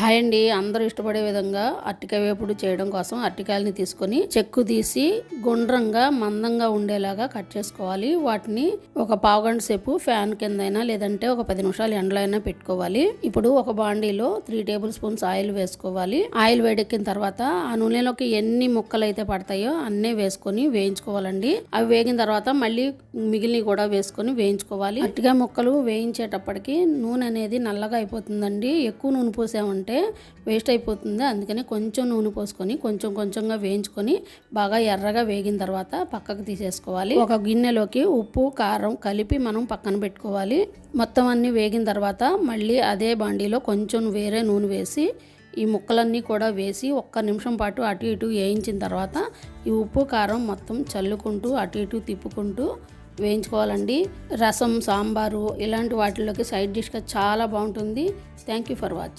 Hi అండి. అందరూ ఇష్టపడే విధంగా అరటికాయ వేపుడు చేయడం కోసం అరటికాయలని తీసుకొని చెక్కు తీసి గుండ్రంగా మందంగా ఉండేలాగా కట్ చేసుకోవాలి. వాటిని ఒక పావుగంట సేపు ఫ్యాన్ కిందైనా లేదంటే ఒక పది నిమిషాలు ఎండలో అయినా పెట్టుకోవాలి. ఇప్పుడు ఒక బాండీలో త్రీ టేబుల్ స్పూన్స్ ఆయిల్ వేసుకోవాలి. ఆయిల్ వేడెక్కిన తర్వాత ఆ నూనెలోకి ఎన్ని ముక్కలు అయితే పడతాయో అన్నీ వేసుకొని వేయించుకోవాలండి. అవి వేగిన తర్వాత మళ్ళీ మిగిలినవి కూడా వేసుకొని వేయించుకోవాలి. అరటికాయ ముక్కలు వేయించేటప్పటికి నూనె అనేది నల్లగా అయిపోతుందండి. ఎక్కువ నూనె పోసామంటే వేస్ట్ అయిపోతుంది. అందుకని కొంచెం నూనె పోసుకొని కొంచెం కొంచెంగా వేయించుకొని బాగా ఎర్రగా వేగిన తర్వాత పక్కకు తీసేసుకోవాలి. ఒక గిన్నెలోకి ఉప్పు కారం కలిపి మనం పక్కన పెట్టుకోవాలి. మొత్తం అన్నీ వేగిన తర్వాత మళ్ళీ అదే బాండీలో కొంచెం వేరే నూనె వేసి ఈ ముక్కలన్నీ కూడా వేసి ఒక్క నిమిషం పాటు అటు ఇటు వేయించిన తర్వాత ఈ ఉప్పు కారం మొత్తం చల్లుకుంటూ అటు ఇటు తిప్పుకుంటూ వేయించుకోవాలండి. రసం సాంబారు ఇలాంటి వాటిలోకి సైడ్ డిష్గా చాలా బాగుంటుంది. Thank you for watching.